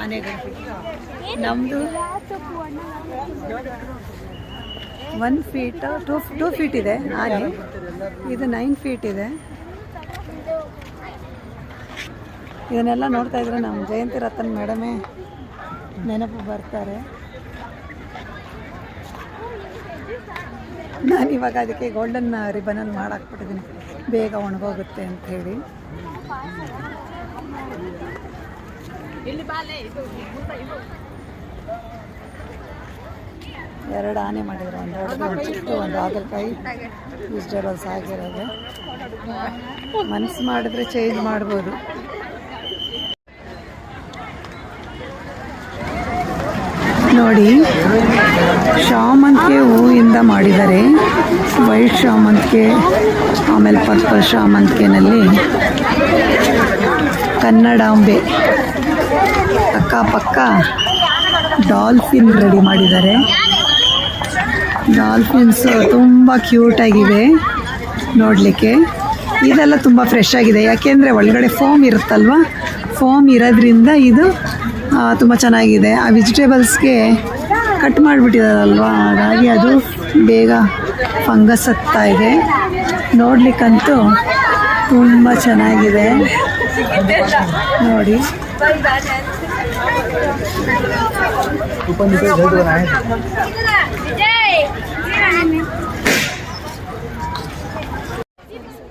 ಆನೆಗಳು ನಮ್ಮದು one feet two two feet ಇದೆ ಆನೆ. ಇದು ನೈನ್ ಫೀಟ್ ಇದೆ. ಇದನ್ನೆಲ್ಲ ನೋಡ್ತಾ ಇದ್ರೆ ನಮ್ಮ ಜಯಂತಿ ರತನ್ ಮೇಡಮೇ ನೆನಪು ಬರ್ತಾರೆ. ನಾನು ಇವಾಗ ಅದಕ್ಕೆ ಗೋಲ್ಡನ್ ರಿಬನಲ್ಲಿ ಮಾಡಾಕ್ಬಿಟ್ಟಿದ್ದೀನಿ ಬೇಗ ಒಣಗೋಗುತ್ತೆ ಅಂತ ಹೇಳಿ. ಎರಡು ಆನೆ ಮಾಡಿದ್ರು ಒಂದು ಎರಡು ಒಂದು ಹಾಗಲಕಾಯಿ ವೆಜಿಟೇಬಲ್ಸ್ ಆಗಿರೋದು ಮನಸ್ಸು ಮಾಡಿದ್ರೆ ಚೇಂಜ್ ಮಾಡ್ಬೋದು. ನೋಡಿ ಶಾಮಂತಿಗೆ ಹೂವಿಂದ ಮಾಡಿದ್ದಾರೆ. ವೈಟ್ ಶಾಮಂತಿಗೆ ಆಮೇಲೆ ಪರ್ಪಲ್ ಶಾಮಂತಿಗೆನಲ್ಲಿ ಕನ್ನಡಾಂಬೆ. ಅಕ್ಕಪಕ್ಕ ಡಾಲ್ಫಿನ್ ರೆಡಿ ಮಾಡಿದ್ದಾರೆ. ಡಾಲ್ಫಿನ್ಸ್ ತುಂಬ ಕ್ಯೂಟಾಗಿವೆ ನೋಡಲಿಕ್ಕೆ. ಇದೆಲ್ಲ ತುಂಬ ಫ್ರೆಶ್ ಆಗಿದೆ. ಯಾಕೆಂದರೆ ಒಳಗಡೆ ಫೋಮ್ ಇರುತ್ತಲ್ವ? ಫೋಮ್ ಇರೋದ್ರಿಂದ ಇದು ತುಂಬ ಚೆನ್ನಾಗಿದೆ. ಆ ವೆಜಿಟೇಬಲ್ಸ್ಗೆ ಕಟ್ ಮಾಡಿಬಿಟ್ಟಿದಾರಲ್ವ ಹಾಗಾಗಿ ಅದು ಬೇಗ ಫಂಗಸ್ ಹತ್ತಾ ಇದೆ. ನೋಡ್ಲಿಕ್ಕಂತೂ ತುಂಬ ಚೆನ್ನಾಗಿದೆ. ನೋಡಿ.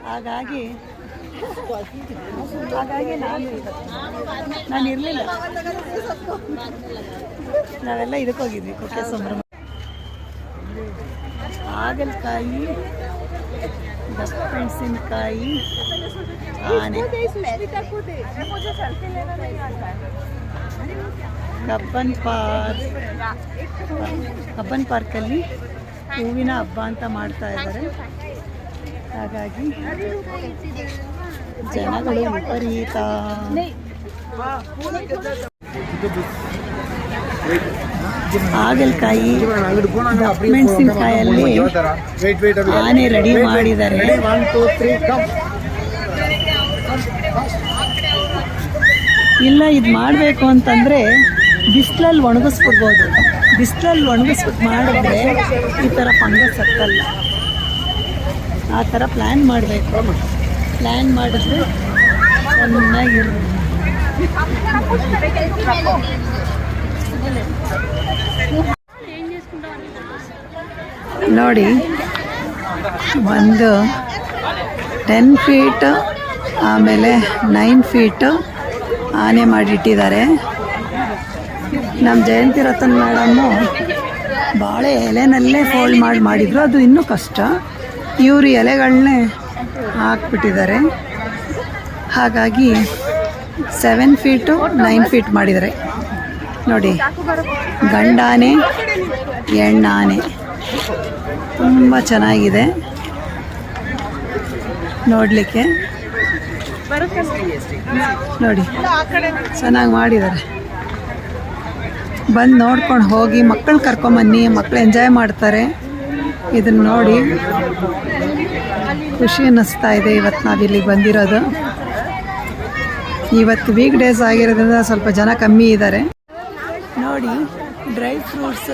ಹಾಗಾಗಿ ಹಾಗಾಗಿ ನಾನು ನಾನು ಇರಲಿಲ್ಲ. ನಾವೆಲ್ಲ ಇದಕ್ಕೆ ಹೋಗಿದ್ವಿ ಕುಕ್ಕೆ ಸಂಭ್ರಮ. ಹಾಗಲಕಾಯಿ ದಪ್ಪ ಮೆಣಸಿನ್ಕಾಯಿ ಆನೆ. Cubbon park. ಕಬ್ಬನ್ ಪಾರ್ಕಲ್ಲಿ ಹೂವಿನ ಹಬ್ಬ ಅಂತ ಮಾಡ್ತಾ ಇದ್ದಾರೆ. ಹಾಗಾಗಿ ಜನಗಳು ವಿಪರೀತ. ಹಾಗಲಕಾಯಿ ಮೆಣಸಿನಕಾಯಲ್ಲಿ ಆನೆ ರೆಡಿ ಮಾಡಿದ್ದಾರೆ. ಇಲ್ಲ, ಇದು ಮಾಡಬೇಕು ಅಂತಂದರೆ ಬಿಸಿಲಲ್ಲಿ ಒಣಗಿಸ್ಬಿಡ್ಬೋದು. ಬಿಸಿಲಲ್ಲಿ ಒಣಗಿಸ್ಬಿಟ್ಟು ಮಾಡಿದ್ರೆ ಈ ಥರ ಫಂಗಸ್ ಹತ್ತಲ್ಲ ಆ ಥರ ಪ್ಲ್ಯಾನ್ ಮಾಡಬೇಕು. ಪ್ಲ್ಯಾನ್ ಮಾಡಿದ್ರೆ ನೋಡಿ, ಒಂದು ಟೆನ್ ಫೀಟ್ ಆಮೇಲೆ ನೈನ್ ಫೀಟು ಆನೆ ಮಾಡಿಟ್ಟಿದ್ದಾರೆ. ನಮ್ಮ ಜಯಂತಿ ರತನ್ ಮೇಡಮ್ಮು ಬಾಳೆ ಎಲೆನಲ್ಲೇ ಫೋಲ್ಡ್ ಮಾಡಿ, ಮಾಡಿದ್ರು. ಅದು ಇನ್ನೂ ಕಷ್ಟ. ಇವರು ಎಲೆಗಳನ್ನೇ ಹಾಕ್ಬಿಟ್ಟಿದ್ದಾರೆ. ಹಾಗಾಗಿ ಸೆವೆನ್ ಫೀಟು ನೈನ್ ಫೀಟ್ ಮಾಡಿದ್ದಾರೆ. ನೋಡಿ, ಗಂಡಾನೆ, ಹೆಣ್ಣಾನೆ. ತುಂಬ ಚೆನ್ನಾಗಿದೆ. ನೋಡಲಿಕ್ಕೆ. ನೋಡಿ, ಚೆನ್ನಾಗಿ ಮಾಡಿದ್ದಾರೆ. ಬಂದು ನೋಡ್ಕೊಂಡು ಹೋಗಿ ಮಕ್ಕಳು ಕರ್ಕೊಂಬನ್ನಿ ಮಕ್ಕಳು ಎಂಜಾಯ್ ಮಾಡ್ತಾರೆ. ಇದನ್ನು ನೋಡಿ ಖುಷಿ ಅನ್ನಿಸ್ತಾ ಇದೆ ಇವತ್ತು ನಾವು ಇಲ್ಲಿಗೆ ಬಂದಿರೋದು. ಇವತ್ತು ವೀಕ್ ಡೇಸ್ ಆಗಿರೋದ್ರಿಂದ ಸ್ವಲ್ಪ ಜನ ಕಮ್ಮಿ ಇದ್ದಾರೆ ನೋಡಿ ಡ್ರೈ ಫ್ರೂಟ್ಸ್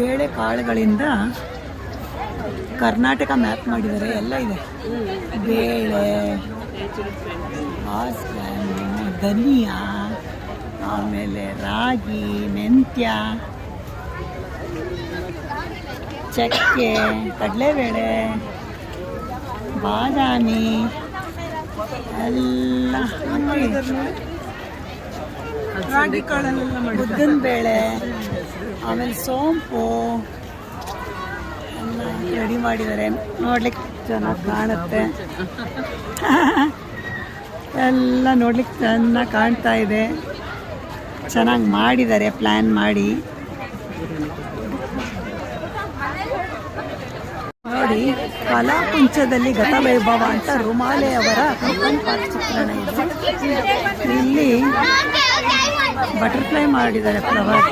ಬೇಳೆ ಕಾಳುಗಳಿಂದ ಕರ್ನಾಟಕ ಮ್ಯಾಪ್ ಮಾಡಿದ್ದಾರೆ, ಎಲ್ಲ ಇದೆ. ಬೇಳೆ ಧನಿಯಾ, ಆಮೇಲೆ ರಾಗಿ, ಮೆಂತ್ಯ, ಚಕ್ಕೆ, ಕಡಲೆಬೇಳೆ, ಬಾದಾಮಿ, ಎಲ್ಲ. ಉದ್ದಿನ ಬೇಳೆ ಆಮೇಲೆ ಸೋಂಪು ರೆಡಿ ಮಾಡಿದ್ದಾರೆ. ನೋಡ್ಲಿಕ್ಕೆ ಚೆನ್ನಾಗಿ ಕಾಣುತ್ತೆ. ಎಲ್ಲ ನೋಡ್ಲಿಕ್ಕೆ ಚೆನ್ನಾಗಿ ಕಾಣ್ತಾ ಇದೆ. ಚೆನ್ನಾಗಿ ಮಾಡಿದ್ದಾರೆ ಪ್ಲ್ಯಾನ್ ಮಾಡಿ. ನೋಡಿ, ಕಲಾಕುಂಚದಲ್ಲಿ ಗತವೈಭವ ಅಂತ ರುಮಾಲೆ ಅವರ ಚಿತ್ರಣ ಇದೆ. ಇಲ್ಲಿ ಬಟರ್ಫ್ಲೈ ಮಾಡಿದ್ದಾರೆ ಪ್ರವಾಸ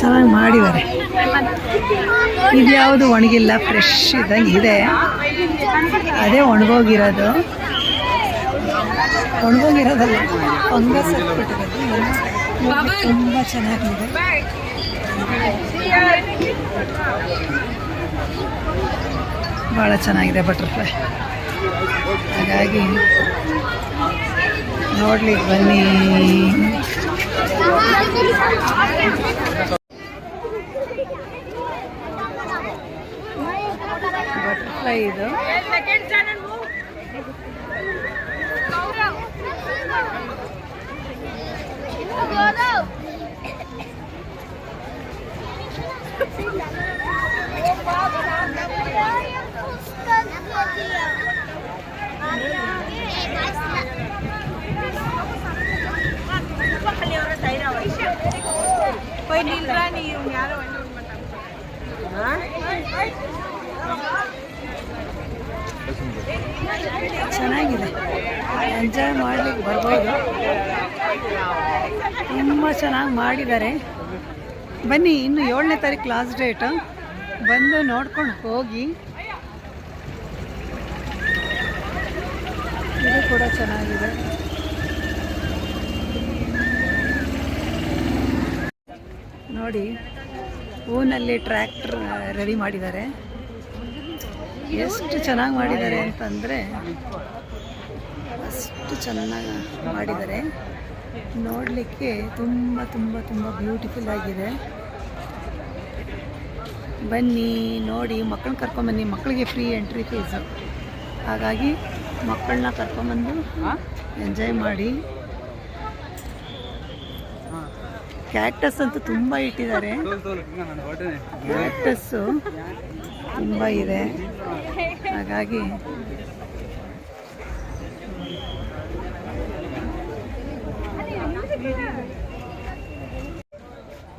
ಚೆನ್ನಾಗಿ ಮಾಡಿದ್ದಾರೆ. ಇದು ಯಾವುದು ಒಣಗಿಲ್ಲ ಫ್ರೆಶ್ ಇದ್ದಂಗೆ ಇದೆ. ಅದೇ ಒಣಗೋಗಿರೋದು. ಒಣಗೋಗಿರೋದಲ್ಲ ಫಂಗಸ್ ಹಾಕ್ಬಿಟ್ಟಿರೋದು ತುಂಬ ಚೆನ್ನಾಗಿದೆ. ಭಾಳ ಚೆನ್ನಾಗಿದೆ ಬಟರ್ಫ್ಲೈ ಹಾಗಾಗಿ ನೋಡ್ಲಿಕ್ಕೆ ಬನ್ನಿ. ಬಟರ್ಫ್ಲೈ ಇದು. Pwede nila niyo niya. Ano? Ano? Ano? ಚೆನ್ನಾಗಿದೆ. ಎಂಜಾಯ್ ಮಾಡ್ಲಿಕ್ಕೆ ಬರ್ಬೋದು. ತುಂಬ ಚೆನ್ನಾಗಿ ಮಾಡಿದ್ದಾರೆ. ಬನ್ನಿ, ಇನ್ನು ಏಳನೇ ತಾರೀಕು ಲಾಸ್ಟ್ ಡೇಟು ಬಂದು ನೋಡ್ಕೊಂಡು ಹೋಗಿ. ಇದು ಕೂಡ ಚೆನ್ನಾಗಿದೆ. ನೋಡಿ, ಹೂನಲ್ಲಿ ಟ್ರ್ಯಾಕ್ಟರ್ ರೆಡಿ ಮಾಡಿದ್ದಾರೆ. ಎಷ್ಟು ಚೆನ್ನಾಗಿ ಮಾಡಿದ್ದಾರೆ ಅಂತಂದರೆ ಅಷ್ಟು ಚೆನ್ನಾಗಿ ಮಾಡಿದ್ದಾರೆ. ನೋಡಲಿಕ್ಕೆ ತುಂಬ ತುಂಬ ತುಂಬ ಬ್ಯೂಟಿಫುಲ್ ಆಗಿದೆ. ಬನ್ನಿ ನೋಡಿ ಮಕ್ಕಳನ್ನ ಕರ್ಕೊಂಬನ್ನಿ ಮಕ್ಕಳಿಗೆ ಫ್ರೀ ಎಂಟ್ರಿ ಫೀಸು ಹಾಗಾಗಿ ಮಕ್ಕಳನ್ನ ಕರ್ಕೊಂಬಂದು ಎಂಜಾಯ್ ಮಾಡಿ. ಕ್ಯಾಕ್ಟಸ್ ಅಂತೂ ತುಂಬ ಇಟ್ಟಿದ್ದಾರೆ. ಕ್ಯಾಕ್ಟಸ್ಸು ತುಂಬ ಇದೆ. ಹಾಗಾಗಿ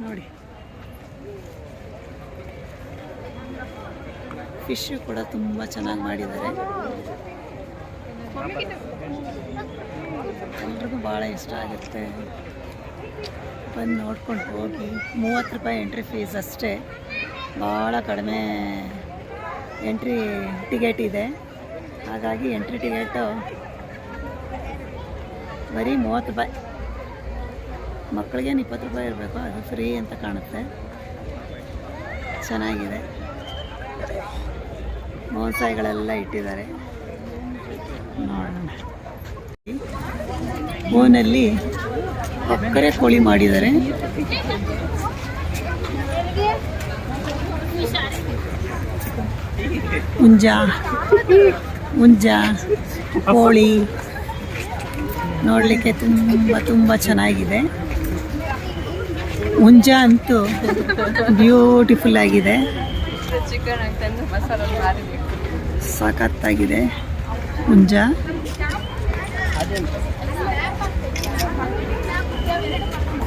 ನೋಡಿ. ಫಿಶ್ ಕೂಡ ತುಂಬ ಚೆನ್ನಾಗಿ ಮಾಡಿದ್ದಾರೆ. ಎಲ್ರಿಗೂ ಭಾಳ ಇಷ್ಟ ಆಗುತ್ತೆ. ಬಂದು ನೋಡ್ಕೊಂಡು ಹೋಗಿ, ಮೂವತ್ತು ರೂಪಾಯಿ ಎಂಟ್ರಿ ಫೀಸ್ ಅಷ್ಟೇ. ಭಾಳ ಕಡಿಮೆ ಎಂಟ್ರಿ ಟಿಕೆಟ್ ಇದೆ. ಹಾಗಾಗಿ ಎಂಟ್ರಿ ಟಿಕೆಟು ಬರೀ ಮೂವತ್ತು ರೂಪಾಯಿ. ಮಕ್ಕಳಿಗೇನು ಇಪ್ಪತ್ತು ರೂಪಾಯಿ ಇರಬೇಕು, ಅದು ಫ್ರೀ ಅಂತ ಕಾಣುತ್ತೆ. ಚೆನ್ನಾಗಿದೆ. ಮೋಸಾಯಿಗಳೆಲ್ಲ ಇಟ್ಟಿದ್ದಾರೆ. ನೋಡೋಣ. ಫೋನಲ್ಲಿ ಕೊಕ್ಕರೆ ಕೋಳಿ ಮಾಡಿದ್ದಾರೆ. ಹುಂಜ ಹುಂಜ, ಕೋಳಿ ನೋಡಲಿಕ್ಕೆ ತುಂಬ ತುಂಬ ಚೆನ್ನಾಗಿದೆ. ಹುಂಜ ಅಂತೂ ಬ್ಯೂಟಿಫುಲ್ ಆಗಿದೆ. ಸಖತ್ತಾಗಿದೆ ಹುಂಜ.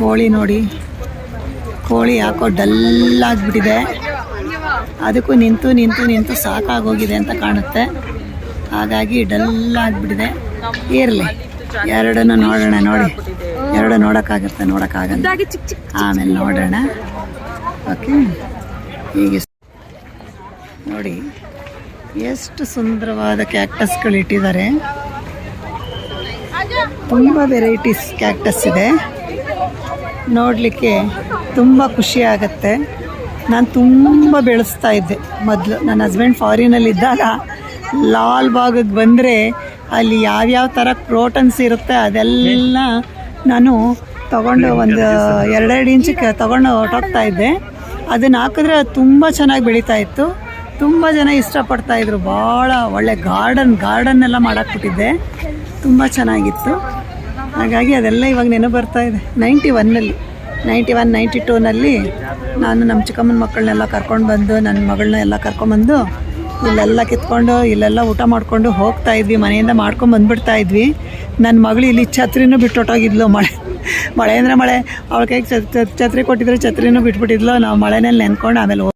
ಕೋಳಿ ನೋಡಿ. ಕೋಳಿ ಯಾಕೋ ಡಲ್ ಆಗಿಬಿಟ್ಟಿದೆ. ಅದಕ್ಕೂ ನಿಂತು ನಿಂತು ನಿಂತು ಸಾಕಾಗೋಗಿದೆ ಅಂತ ಕಾಣುತ್ತೆ. ಹಾಗಾಗಿ ಡಲ್ ಆಗಿಬಿಟ್ಟಿದೆ. ಇರಲಿ ಎರಡನ್ನು ನೋಡೋಣ ನೋಡಿ. ಎರಡು ನೋಡೋಕ್ಕಾಗುತ್ತೆ? ನೋಡೋಕ್ಕಾಗಲ್ಲ. ಆಮೇಲೆ ನೋಡೋಣ. ಓಕೆ. ಹೀಗೆ ನೋಡಿ ಎಷ್ಟು ಸುಂದರವಾದ ಕ್ಯಾಕ್ಟಸ್ಗಳು ಇಟ್ಟಿದ್ದಾರೆ ತುಂಬ ವೆರೈಟೀಸ್ ಕ್ಯಾಕ್ಟಸ್ ಇದೆ. ನೋಡಲಿಕ್ಕೆ ತುಂಬ ಖುಷಿ ಆಗುತ್ತೆ ನಾನು ತುಂಬ ಬೆಳೆಸ್ತಾ ಇದ್ದೆ. ಮೊದಲು ನನ್ನ ಹಸ್ಬೆಂಡ್ ಫಾರಿನಲ್ಲಿದ್ದಾಗ ಲಾಲ್ ಭಾಗಕ್ಕೆ ಬಂದರೆ ಅಲ್ಲಿ ಯಾವ್ಯಾವ ಥರ ಪ್ರೋಟನ್ಸ್ ಇರುತ್ತೆ ಅದೆಲ್ಲ ನಾನು ತಗೊಂಡು ಒಂದು ಎರಡೆರಡು ಇಂಚಿಗೆ ತಗೊಂಡು ಹೊರಟೋಗ್ತಾ ಇದ್ದೆ. ಅದನ್ನು ಹಾಕಿದ್ರೆ ಅದು ತುಂಬ ಚೆನ್ನಾಗಿ ಬೆಳೀತಾ ಇತ್ತು. ತುಂಬ ಜನ ಇಷ್ಟಪಡ್ತಾ ಇದ್ರು. ಭಾಳ ಒಳ್ಳೆ ಗಾರ್ಡನ್ ಗಾರ್ಡನ್ ಎಲ್ಲ ಮಾಡಾಕ್ಬಿಟ್ಟಿದ್ದೆ ತುಂಬ ಚೆನ್ನಾಗಿತ್ತು. ಹಾಗಾಗಿ ಅದೆಲ್ಲ ಇವಾಗ ನೆನಪು ಬರ್ತಾ ಇದೆ. ನೈಂಟಿ ಒನ್ನಲ್ಲಿ ನೈಂಟಿ ಒನ್ ನೈಂಟಿ ಟೂನಲ್ಲಿ ನಾನು ನಮ್ಮ ಚಿಕ್ಕಮ್ಮನ ಮಕ್ಕಳನ್ನೆಲ್ಲ ಕರ್ಕೊಂಡು ಬಂದು, ನನ್ನ ಮಗಳನ್ನ ಎಲ್ಲ ಕರ್ಕೊಂಬಂದು ಇಲ್ಲೆಲ್ಲ ಕಿತ್ಕೊಂಡು, ಇಲ್ಲೆಲ್ಲ ಊಟ ಮಾಡಿಕೊಂಡು ಹೋಗ್ತಾ ಇದ್ವಿ. ಮನೆಯಿಂದ ಮಾಡ್ಕೊಂಡು ಬಂದುಬಿಡ್ತಾ ಇದ್ವಿ. ನನ್ನ ಮಗಳು ಇಲ್ಲಿ ಛತ್ರಿನೂ ಬಿಟ್ಟೊಟ್ಟೋಗಿದ್ಲು. ಮಳೆ ಮಳೆ ಅಂದರೆ ಮಳೆ. ಅವಳ ಕೈಗೆ ಛತ್- ಛತ್- ಛತ್ರಿ ಕೊಟ್ಟಿದ್ರೆ ಛತ್ರಿನೂ ಬಿಟ್ಬಿಟ್ಟಿದ್ಲು. ನಾವು ಮಳೆನಲ್ಲಿ ನೆನ್ಕೊಂಡು ಆಮೇಲೆ ಹೋಗ್-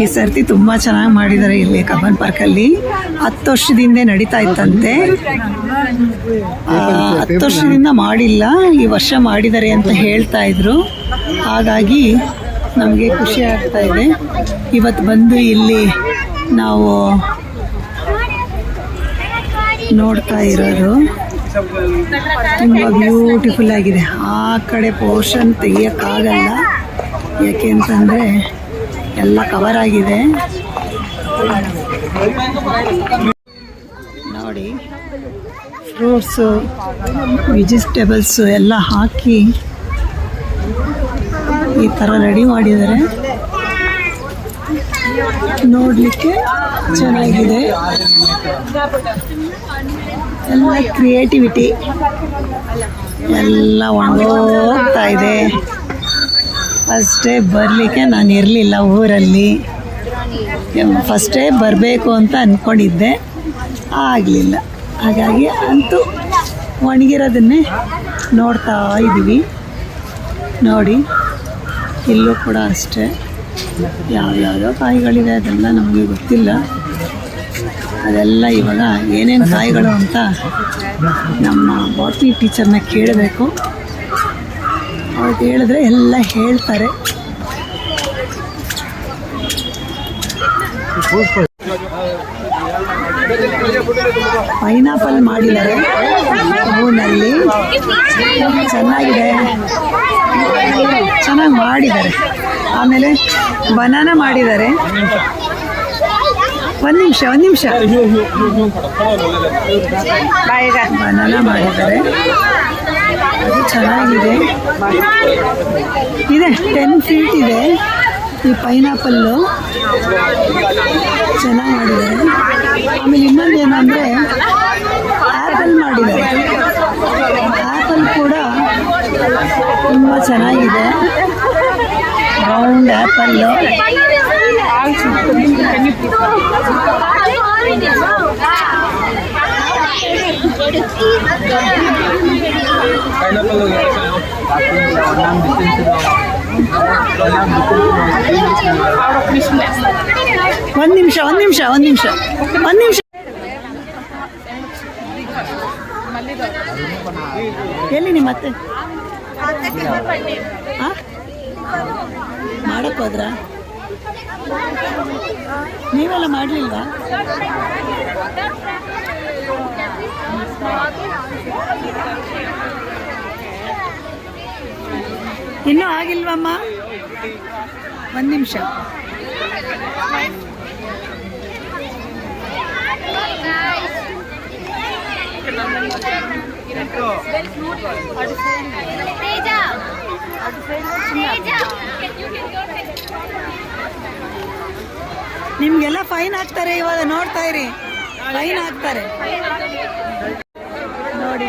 ಈ ಸರ್ತಿ ತುಂಬ ಚೆನ್ನಾಗಿ ಮಾಡಿದ್ದಾರೆ ಇಲ್ಲಿ ಕಬ್ಬನ್ ಪಾರ್ಕಲ್ಲಿ. ಹತ್ತು ವರ್ಷದಿಂದ ನಡೀತಾ ಇತ್ತಂತೆ. ಹತ್ತು ವರ್ಷದಿಂದ ಮಾಡಿಲ್ಲ, ಈ ವರ್ಷ ಮಾಡಿದ್ದಾರೆ ಅಂತ ಹೇಳ್ತಾ ಇದ್ರು. ಹಾಗಾಗಿ ನಮಗೆ ಖುಷಿ ಆಗ್ತಾ ಇದೆ. ಇವತ್ತು ಬಂದು ಇಲ್ಲಿ ನಾವು ನೋಡ್ತಾ ಇರೋದು ತುಂಬ ಬ್ಯೂಟಿಫುಲ್ ಆಗಿದೆ. ಆ ಕಡೆ ಪೋರ್ಷನ್ ತೆಗಿಯೋಕ್ಕಾಗಲ್ಲ. ಯಾಕೆ ಅಂತಂದರೆ ಎಲ್ಲ ಕವರ್ ಆಗಿದೆ. ನೋಡಿ ಫ್ರೂಟ್ಸು ವೆಜಿಟೇಬಲ್ಸು ಎಲ್ಲ ಹಾಕಿ ಈ ಥರ ರೆಡಿ ಮಾಡಿದ್ದಾರೆ. ನೋಡಲಿಕ್ಕೆ ಚೆನ್ನಾಗಿದೆ. ಎಲ್ಲ ಕ್ರಿಯೇಟಿವಿಟಿ ಎಲ್ಲ ಒಣಗೋಗ್ತಾ ಇದೆ. ಫಸ್ಟೇ ಬರಲಿಕ್ಕೆ ನಾನು ಇರಲಿಲ್ಲ ಊರಲ್ಲಿ. ಫಸ್ಟ್ ಡೇ ಬರಬೇಕು ಅಂತ ಅಂದ್ಕೊಂಡಿದ್ದೆ ಆಗಲಿಲ್ಲ. ಹಾಗಾಗಿ ಅಂತೂ ಒಣಗಿರೋದನ್ನೇ ನೋಡ್ತಾ ಇದ್ದೀವಿ. ನೋಡಿ, ಇಲ್ಲೂ ಕೂಡ ಅಷ್ಟೇ. ಯಾವ್ಯಾವುದೋ ಕಾಯಿಗಳಿವೆ, ಅದೆಲ್ಲ ನಮಗೆ ಗೊತ್ತಿಲ್ಲ. ಅದೆಲ್ಲ ಇವಾಗ ಏನೇನು ಕಾಯಿಗಳು ಅಂತ ನಮ್ಮ ಬಾಟ್ನಿ ಟೀಚರ್ನ ಕೇಳಬೇಕು. ಅವ್ರು ಹೇಳಿದ್ರೆ ಎಲ್ಲ ಹೇಳ್ತಾರೆ. ಪೈನಾಪಲ್ ಮಾಡಿದ್ದಾರೆ. ಹೂನಲ್ಲಿ. ಚೆನ್ನಾಗಿದೆ. ಚೆನ್ನಾಗಿ ಮಾಡಿದ್ದಾರೆ. ಆಮೇಲೆ ಬನಾನ ಮಾಡಿದ್ದಾರೆ. ಒಂದು ನಿಮಿಷ ಒಂದು ನಿಮಿಷ. ಬನಾನ ಮಾಡಿದ್ದಾರೆ. ಅದು ಚೆನ್ನಾಗಿದೆ. ಇದೆ ಟೆನ್ ಫೀಟ್ ಇದೆ. ಈ ಪೈನಾಪಲ್ಲು ಚೆನ್ನಾಗಿ ಮಾಡಿದ್ದಾರೆ ಆಮೇಲೆ ಇನ್ನೊಂದು ಏನಂದರೆ ಆ್ಯಪಲ್ ಮಾಡಿದ್ದಾರೆ. ಆ್ಯಪಲ್ ಕೂಡ ತುಂಬ ಚೆನ್ನಾಗಿದೆ. ರೌಂಡ್ ಆ್ಯಪಲ್ಲು ಒಂದು ನಿಮಿಷ ಒಂದು ನಿಮಿಷ ಒಂದು ನಿಮಿಷ ಒಂದು ನಿಮಿಷ. ಎಲ್ಲಿ ನಿಮ್ಮ ಅತ್ತೆ? ಆ? ಮಾಡಕ್ ಹೋದ್ರ? ನೀವೆಲ್ಲ ಮಾಡಲಿಲ್ವಾ? ಇನ್ನೂ ಆಗಿಲ್ವಮ್ಮ? ಒಂದು ನಿಮಿಷ. ನಿಮ್ಗೆಲ್ಲ ಫೈನ್ ಹಾಕ್ತಾರೆ ಇವಾಗ ನೋಡ್ತಾ ಇರಿ. ಫೈನ್ ಹಾಕ್ತಾರೆ ನೋಡಿ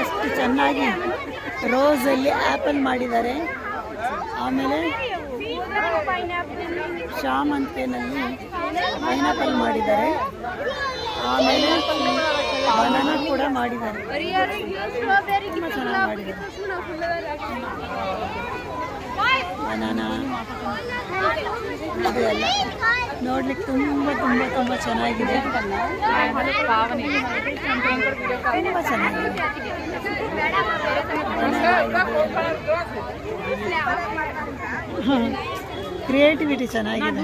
ಎಷ್ಟು ಚೆನ್ನಾಗಿ ರೋಸಲ್ಲಿ ಆ್ಯಪಲ್ ಮಾಡಿದ್ದಾರೆ. ಆಮೇಲೆ ಶಾಮಂತೇನಲ್ಲಿ ಪೈನಾಪಲ್ ಮಾಡಿದ್ದಾರೆ. ಆಮೇಲೆ ಬನಾನ ಕೂಡ ಮಾಡಿದ್ದಾರೆ. ತುಂಬ ಚೆನ್ನಾಗಿ ಮಾಡಿದ್ದಾರೆ. ಬನಾನ ಅದು ಎಲ್ಲ ನೋಡ್ಲಿಕ್ಕೆ ತುಂಬ ತುಂಬ ತುಂಬ ಚೆನ್ನಾಗಿದೆ ತುಂಬ ಚೆನ್ನಾಗಿದೆ ಕ್ರಿಯೇಟಿವಿಟಿ ಚೆನ್ನಾಗಿದೆ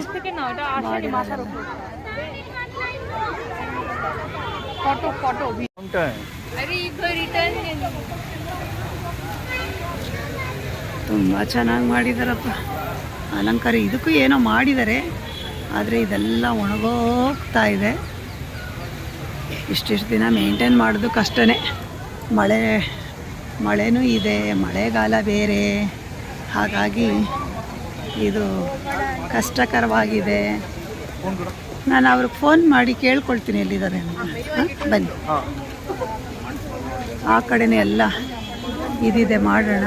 ಮಾಡಿದ್ದಾರೆ. ತುಂಬ ಚೆನ್ನಾಗಿ ಮಾಡಿದಾರಪ್ಪ. ಅಲಂಕಾರ ಇದಕ್ಕೂ ಏನೋ ಮಾಡಿದ್ದಾರೆ ಆದರೆ ಇದೆಲ್ಲ ಒಣಗೋಗ್ತಾ ಇದೆ. ಇಷ್ಟಿಷ್ಟು ದಿನ ಮೇಂಟೈನ್ ಮಾಡೋದು ಕಷ್ಟನೇ. ಮಳೆ, ಮಳೆನೂ ಇದೆ, ಮಳೆಗಾಲ ಬೇರೆ. ಹಾಗಾಗಿ ಇದು ಕಷ್ಟಕರವಾಗಿದೆ. ನಾನು ಅವ್ರಿಗೆ ಫೋನ್ ಮಾಡಿ ಕೇಳ್ಕೊಳ್ತೀನಿ ಎಲ್ಲಿದ್ದಾರೆ ಅಂತ. ಬನ್ನಿ. ಆ ಕಡೆನೇ ಎಲ್ಲ ಇದಿದೆ ಮಾಡೋಣ.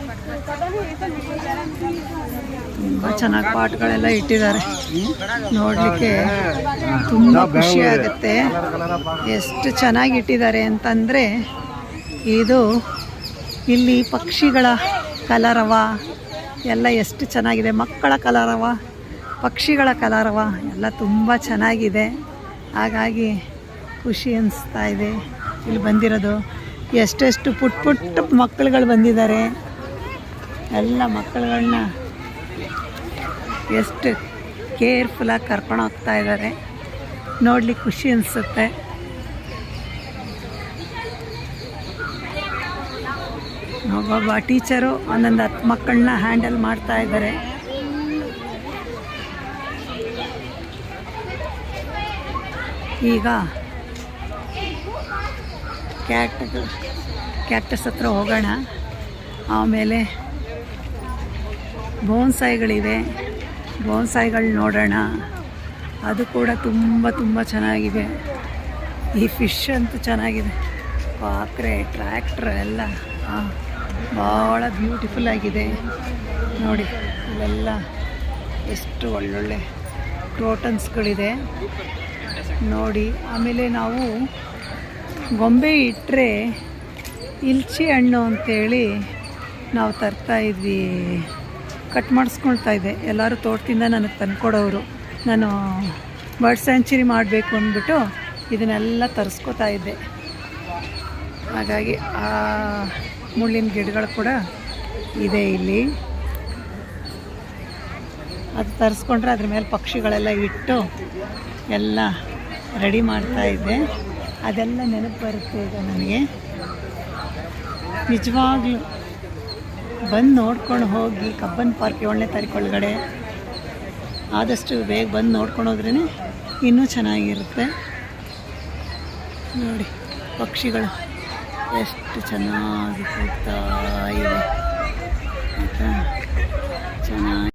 ತುಂಬ ಚೆನ್ನಾಗಿ ಪಾಟ್ಗಳೆಲ್ಲ ಇಟ್ಟಿದ್ದಾರೆ. ನೋಡಲಿಕ್ಕೆ ತುಂಬ ಖುಷಿ ಆಗುತ್ತೆ. ಎಷ್ಟು ಚೆನ್ನಾಗಿ ಇಟ್ಟಿದ್ದಾರೆ ಅಂತಂದರೆ ಇದು ಇಲ್ಲಿ ಪಕ್ಷಿಗಳ ಕಲರವ ಎಲ್ಲ ಎಷ್ಟು ಚೆನ್ನಾಗಿದೆ. ಮಕ್ಕಳ ಕಲರವ ಪಕ್ಷಿಗಳ ಕಲರವ ಎಲ್ಲ ತುಂಬ ಚೆನ್ನಾಗಿದೆ. ಹಾಗಾಗಿ ಖುಷಿ ಅನಿಸ್ತಾ ಇದೆ. ಇಲ್ಲಿ ಬಂದಿರೋದು ಎಷ್ಟೆಷ್ಟು ಪುಟ್ ಪುಟ್ಟ ಮಕ್ಕಳುಗಳು ಬಂದಿದ್ದಾರೆ. ಎಲ್ಲ ಮಕ್ಕಳುಗಳನ್ನ ಎಷ್ಟು ಕೇರ್ಫುಲ್ಲಾಗಿ ಕರ್ಕೊಂಡು ಹೋಗ್ತಾ ಇದ್ದಾರೆ. ನೋಡ್ಲಿಕ್ಕೆ ಖುಷಿ ಅನಿಸುತ್ತೆ. ಒಬ್ಬೊಬ್ಬ ಟೀಚರು ಒಂದೊಂದು ಹತ್ತು ಮಕ್ಕಳನ್ನ ಹ್ಯಾಂಡಲ್ ಮಾಡ್ತಾ ಇದ್ದಾರೆ. ಈಗ ಕ್ಯಾಟ್ ಕ್ಯಾಕ್ಟಸ್ ಹತ್ರ ಹೋಗೋಣ. ಆಮೇಲೆ ಬೋನ್ಸಾಯಿಗಳಿವೆ. ಬೋನ್ಸಾಯಿಗಳು ನೋಡೋಣ. ಅದು ಕೂಡ ತುಂಬ ತುಂಬ ಚೆನ್ನಾಗಿದೆ. ಈ ಫಿಶ್ ಅಂತೂ ಚೆನ್ನಾಗಿದೆ. ಪಾಕ್ರೆ ಟ್ರ್ಯಾಕ್ಟ್ರ್ ಎಲ್ಲ. ಹಾಂ ಭಾಳ ಬ್ಯೂಟಿಫುಲ್ ಆಗಿದೆ. ನೋಡಿ, ಇಲ್ಲೆಲ್ಲ ಎಷ್ಟು ಒಳ್ಳೊಳ್ಳೆ ಕ್ರೋಟನ್ಸ್ಗಳಿದೆ. ನೋಡಿ, ಆಮೇಲೆ ನಾವು ಗೊಂಬೆ ಇಟ್ಟರೆ ಇಲ್ಚಿ ಹಣ್ಣು ಅಂತೇಳಿ ನಾವು ತರ್ತಾ ಇದ್ವಿ. ಕಟ್ ಮಾಡಿಸ್ಕೊಳ್ತಾ ಇದ್ದೆ ಎಲ್ಲರೂ ತೋಟದಿಂದ ನನಗೆ ತಂದುಕೊಡೋರು. ನಾನು ಬರ್ಡ್ ಸ್ಯಾಂಚುರಿ ಮಾಡಬೇಕು ಅಂದ್ಬಿಟ್ಟು ಇದನ್ನೆಲ್ಲ ತರಿಸ್ಕೊತಾ ಇದ್ದೆ. ಹಾಗಾಗಿ ಆ ಮುಳ್ಳಿನ ಗಿಡಗಳು ಕೂಡ ಇದೆ ಇಲ್ಲಿ. ಅದು ತರಿಸ್ಕೊಂಡ್ರೆ ಅದ್ರ ಮೇಲೆ ಪಕ್ಷಿಗಳೆಲ್ಲ ಇಟ್ಟು ಎಲ್ಲ ರೆಡಿ ಮಾಡ್ತಾ ಇದ್ದೆ. ಅದೆಲ್ಲ ನೆನಪು ಬರುತ್ತೆ ಈಗ ನನಗೆ. ನಿಜವಾಗ್ಲೂ ಬಂದು ನೋಡ್ಕೊಂಡು ಹೋಗಿ ಕಬ್ಬನ್ ಪಾರ್ಕ್ ಏಳನೇ ತಾರೀಕು ಒಳಗಡೆ ಆದಷ್ಟು ಬೇಗ ಬಂದು ನೋಡ್ಕೊಂಡು ಹೋದ್ರೇ ಇನ್ನೂ ಚೆನ್ನಾಗಿರುತ್ತೆ. ನೋಡಿ, ಪಕ್ಷಿಗಳು ಎಷ್ಟು ಚೆನ್ನಾಗಿ ಕೂಗ್ತಾ ಆಯಿತಾ? ಚೆನ್ನಾಗಿ